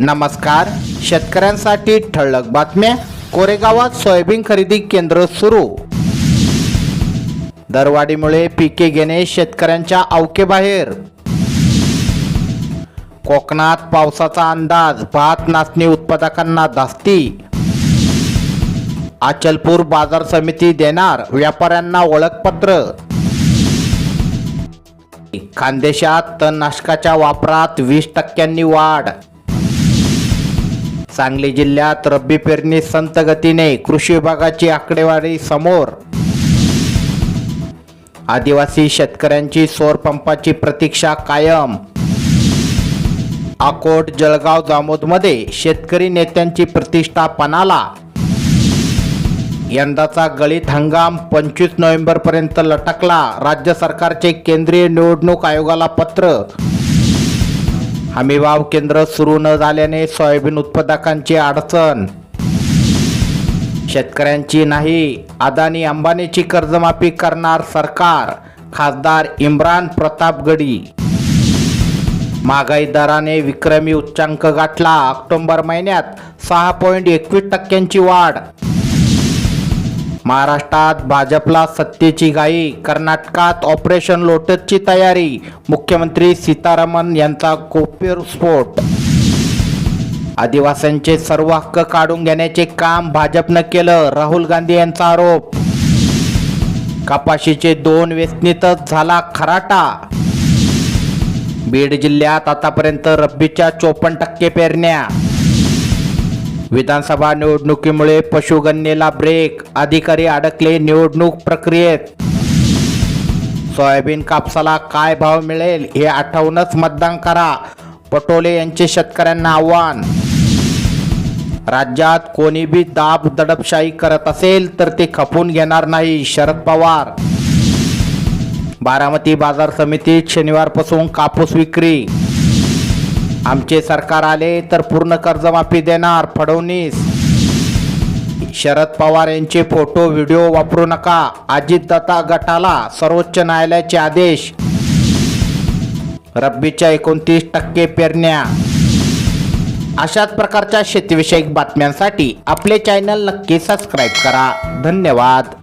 नमस्कार. शेतकऱ्यांसाठी ठळक बातम्या. कोरेगावात सोयाबीन खरेदी केंद्र सुरू. दरवाढीमुळे पिके घेणे शेतकऱ्यांच्या अवकेबाहेर. कोकणात पावसाचा अंदाज भात नाचणी उत्पादकांना धास्ती. अचलपूर बाजार समिती देणार व्यापाऱ्यांना ओळखपत्र. खानदेशात तणनाशकाच्या वापरात वीस टक्क्यांनी वाढ. सांगली जिल्ह्यात रब्बी पेरणी संत गतीने कृषी विभागाची आकडेवारी समोर. आदिवासी शेतकऱ्यांची सौर पंपाची प्रतीक्षा कायम. अकोट जळगाव जामोदमध्ये शेतकरी नेत्यांची प्रतिष्ठा पणाला यंदाचा गळीत हंगाम पंचवीस नोव्हेंबरपर्यंत लटकला. राज्य सरकारचे केंद्रीय निवडणूक आयोगाला पत्र. हमीभाव केंद्र सुरू न झाल्याने सोयाबीन उत्पादकांची अडचण. शेतकऱ्यांची नाही अदानी अंबानीची कर्जमाफी करणार सरकार खासदार इम्रान प्रतापगडी महागाई दराने विक्रमी उच्चांक गाठला ऑक्टोबर महिन्यात सहा पॉईंट एकवीस टक्क्यांची वाढ. महाराष्ट्रात भाजपला सत्तेची घाई कर्नाटकात ऑपरेशन लोटसची तयारी मुख्यमंत्री सीतारामन यांचा स्फोट आदिवासींचे सर्व हक्क काढून घेण्याचे काम भाजपनं केलं राहुल गांधी यांचा आरोप. कपाशीचे दोन वेचणीतच झाला खराटा. बीड जिल्ह्यात आतापर्यंत रब्बीच्या चोपन्न टक्के पेरण्या. विधानसभा निवडणुकीमुळे पशुगणनेला ब्रेक अधिकारी अडकले निवडणूक प्रक्रियेत. सोयाबीन कापसाला काय भाव मिळेल हे आठवूनच मतदान करा पटोले यांचे शेतकऱ्यांना आव्हान. राज्यात कोणीबी दाब दडपशाही करत असेल तर ते खपून घेणार नाही शरद पवार. बारामती बाजार समितीत शनिवारपासून कापूस विक्री. आमचे सरकार आले तर पूर्ण कर्जमाफी देणार फडणवीस. शरद पवार यांचे फोटो व्हिडिओ वापरू नका. अजितदाता गटाला सर्वोच्च न्यायालयाचे आदेश. रब्बीच्या एकोणतीस टक्के पेरण्या. अशाच प्रकारच्या शेतीविषयक बातम्यांसाठी आपले चॅनल नक्की सबस्क्राईब करा. धन्यवाद.